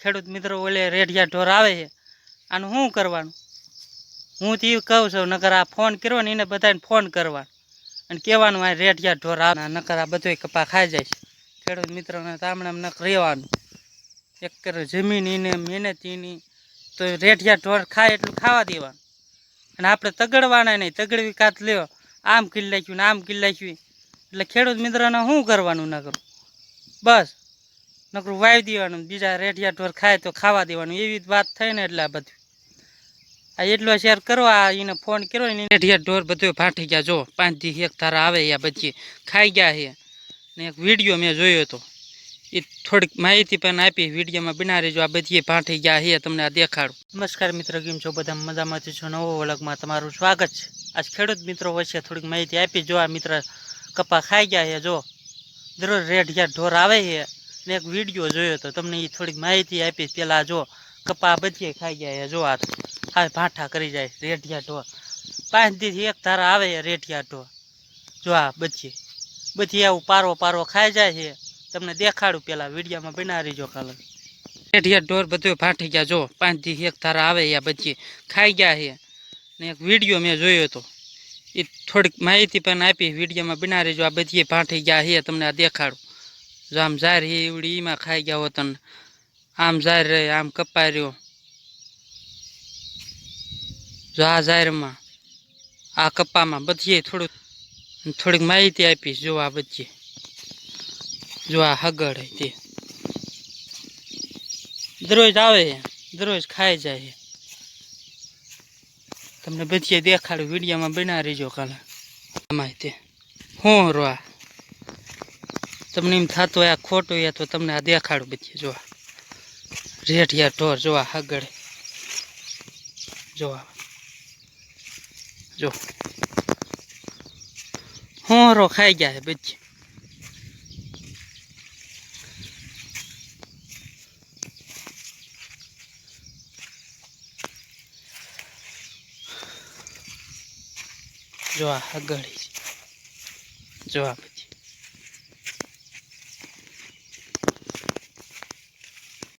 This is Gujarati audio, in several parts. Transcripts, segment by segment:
ખેડૂત મિત્રો ઓલે રેઢિયા ઢોર આવે છે. આનું શું કરવાનું? હું તો કહું છું, નકર આ ફોન કર્યો ને એને બધાને ફોન કરવાનો. અને કહેવાનું આ રેઢિયા ઢોર આવે. નકર આ બધોય કપા ખાઈ જાય ખેડૂત મિત્રોને તામણામ નક રહેવાનું. એક જમીન એને મહેનત એની તો રેડિયા ઢોર ખાય એટલું ખાવા દેવાનું. અને આપણે તગડવાના નહીં, તગડવી કાત લ્યો. આમ કિલ્લાખ્યું ને આમ કિલ્લાખ્યું એટલે ખેડૂત મિત્રોને શું કરવાનું નકરું? બસ. નકરું વાવી દેવાનું, બીજા રેડિયા ઢોર ખાય તો ખાવા દેવાનું. એવી વાત થઈ ને એટલે આ બધું. આ એટલો શેર કરો, આ એને ફોન કર્યો ને રેડિયા ઢોર બધું ફાટી ગયા. જો, પાંચ દી એક તારા આવે આ બધી ખાઈ ગયા છે ને એક વીડિયો મેં જોયો હતો એ થોડીક માહિતી પણ આપી, વિડીયોમાં બિના રહેજો, આ બધી ફાટી ગયા છે તમને આ દેખાડું. નમસ્કાર મિત્રો, કેમ છો? બધા મજામાંથી છો? નવો વલગમાં તમારું સ્વાગત છે. આજ ખેડૂત મિત્રો વચ્ચે થોડીક માહિતી આપી. જો આ મિત્ર કપા ખાઈ ગયા છે જો. દરરોજ રેઢિયા ઢોર આવે છે ને એક વીડિયો જોયો તો તમને એ થોડીક માહિતી આપી પેલા જો કપા બધી ખાઈ ગયા જો આ હા ભાઠા કરી જાય રેઠિયા ઢો પાંચ દીથી એક ધારા આવે રેઠિયા ઢો જો આ બધી બધી આવું પારો પારો ખાઈ જાય છે. તમને દેખાડું પેલા વિડીયોમાં બનાવી જો કાલે. રેઠિયા ઢોર બધું ફાટી ગયા, જો પાંચ દી એક ધારા આવે યા બધી ખાઈ ગયા છે. ને એક વીડિયો મેં જોયો હતો એ થોડીક માહિતી પણ આપી, વિડીયોમાં બનાવી જો આ બધી ફાટી ગયા છે, તમને આ દેખાડું. જો આમ ઝાર હે એવડી, એમાં ખાઈ ગયા હોત આમ ઝાર રહે, આમ કપાઈ રહ્યો. જો આ ઝારમાં, આ કપામાં બધીએ થોડુંક થોડીક માહિતી આપીશ, જો આ બધી જો આ હગડ તે. દરરોજ આવે દરરોજ ખાઈ જાય તમને બધીએ દેખાડું, વિડીયોમાં બનાવી રહીજો કાલે. અમાય તે. હું રો આ તમને એમ થતું હોય આ ખોટું હોય તો તમને આ દેખાડું બધી, જોવા. આ. રેઢિયા ઢોર, જોવા આગળ જોવા. જો. આ. જો હું રો ખાઈ ગયા છે બધી. જો આ હગડી જો આ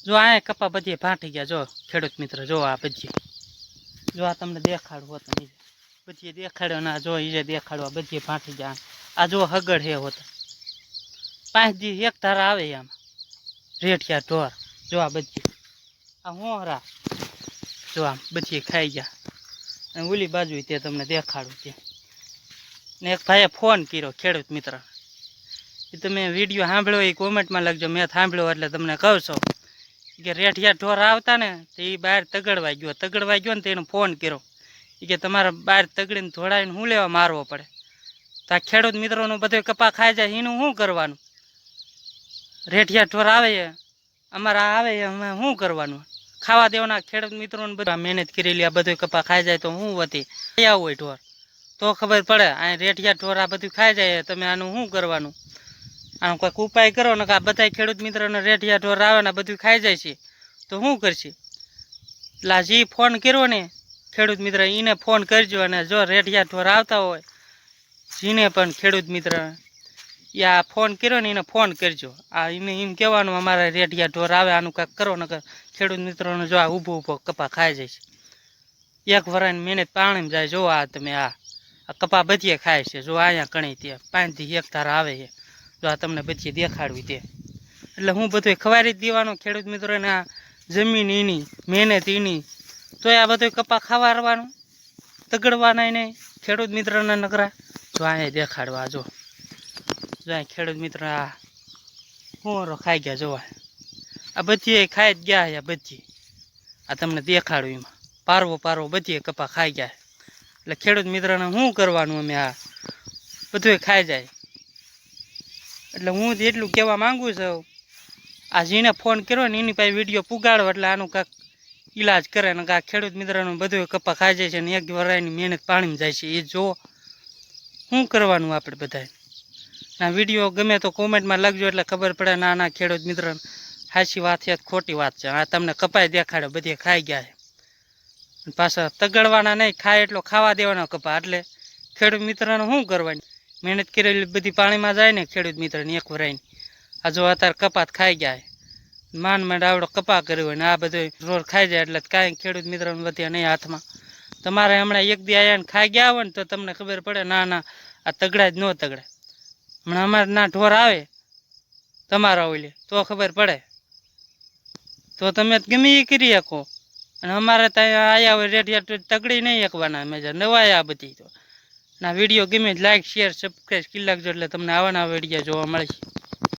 જો આ કપા બધી ફાટી ગયા, જો ખેડૂત મિત્ર, જો આ બધી. જો આ તમને દેખાડું હોત ને બધી દેખાડ્યો ના જો એ દેખાડો આ બધી ફાટી ગયા. આ જો હગડ હે હોત. પાંચ દી એક ધારા આવે આમાં. રેઠિયા ઢોર, જો આ બધી. આ હોરા. જો આમ બધી ખાઈ ગયા. અને ઓલી બાજુ તે તમને દેખાડું તે. ને એક ભાઈએ ફોન કર્યો, ખેડૂત મિત્ર. એ તમે વીડિયો સાંભળ્યો એ કોમેન્ટમાં લખજો, મેં સાંભળ્યો એટલે તમને કહું છું. કે રેઠિયા ઢોર આવતા ને તો એ બહાર તગડવા ગયો. તગડવા ગયો ને તો એને ફોન કર્યો. એ કે તમારે બહાર તગડીને ધોળાવીને શું લેવા મારવો પડે? તો આ ખેડૂત મિત્રોનું બધું કપા ખાઈ જાય એનું શું કરવાનું? રેઠિયા ઢોર આવે અમારા આવે અમે શું કરવાનું? ખાવા દેવાના ખેડૂત મિત્રોને બધા મહેનત કરેલી, આ બધું કપા ખાઈ જાય તો શું વધી આવું હોય ઢોર. તો ખબર પડે, આ રેઠિયા ઢોર આ બધું ખાઈ જાય, તમે આનું શું કરવાનું? આનો કોઈક ઉપાય કરો ને આ બધા ખેડૂત મિત્રોને રેઢિયા ઢોર આવે ને બધું ખાઈ જાય છે. તો શું કરશે? એટલે જે ફોન કર્યો ને, ખેડૂત મિત્ર એને ફોન કરજો અને જો રેઢિયા ઢોર આવતા હોય, જેને પણ ખેડૂત મિત્ર, એ આ ફોન કર્યો ને એને ફોન કરજો. આ એને એમ કહેવાનું, અમારા રેઢિયા ઢોર આવે, આનું કાંઈક કરો ને ખેડૂત મિત્રોને જો આ ઊભો ઊભો કપા ખાઈ જાય છે. એક વરાની મહેનત પાણીમાં જાય, જો આ તમે આ કપા બધીએ ખાય છે, જો અહીંયા કણી ત્યાં પાંચથી એક તારા આવે છે. જો આ તમને બધી દેખાડવી તે. એટલે હું બધું ખવારી જ દેવાનો ખેડૂત મિત્રોને આ જમીન એની, મહેનત એની તો આ બધું કપા ખાવારવાનું, તગડવાના નહીં ખેડૂત મિત્રના નકરા જો અહીંયા દેખાડવા, જો. જો અહીં ખેડૂત મિત્ર આ હું ખાઈ ગયા, જોવા. આ બધી ખાઈ જ ગયા આ બધી આ તમને દેખાડું એમાં. પારવો પારવો બધી કપા ખાઈ ગયા એટલે ખેડૂત મિત્રને શું કરવાનું અમે આ? બધું ખાઈ જાય. એટલે હું એટલું કહેવા માંગુ છું. આ જેને ફોન કર્યો ને એની પાસે વીડિયો પુગાડો એટલે આનું કાંક ઈલાજ કરે ને કાંક ખેડૂત મિત્રનું બધું કપા ખાઈ જાય છે ને એક વરાયની મહેનત પાણીમાં જાય છે. એ જો શું કરવાનું આપણે બધાએ? ના વીડિયો ગમે તો કોમેન્ટમાં લખજો એટલે ખબર પડે ના ના ખેડૂત મિત્ર સાચી વાત છે ખોટી વાત છે. આ તમને કપાઈ દેખાડે, બધી ખાઈ ગયા છે. પાછા તગડવાના નહીં, ખાય એટલો ખાવા દેવાનો કપા. એટલે ખેડૂત મિત્રને શું કરવાની? મહેનત કરેલી બધી પાણીમાં જાય ને ખેડૂત મિત્રને એક વરાયની આ જો અત્યારે કપાત ખાઈ ગયા માંડ માંડ આવડો કપા કર્યો હોય ને આ બધું રોડ ખાઈ જાય એટલે કાંઈ ખેડૂત મિત્રોને વધ્યા નહીં હાથમાં. તમારે હમણાં એક દી આયા ને ખાઈ ગયા હોય ને તો તમને ખબર પડે ના ના, આ તગડા જ ન તગડા. હમણાં અમારે ના ઢોર આવે, તમારા ઓલે, તો ખબર પડે. તો તમે ગમે એ કરી શકો. અને અમારે ત્યાં આયા હોય રેડિયા તગડી નહીં એકવાના, અમે જે નવાયા બધી તો. ના વીડિયો ગમે લાઈક શેર સબસ્ક્રાઈબ કરી લાગજો એટલે તમને આવા નવા વીડિયો જોવા મળશે.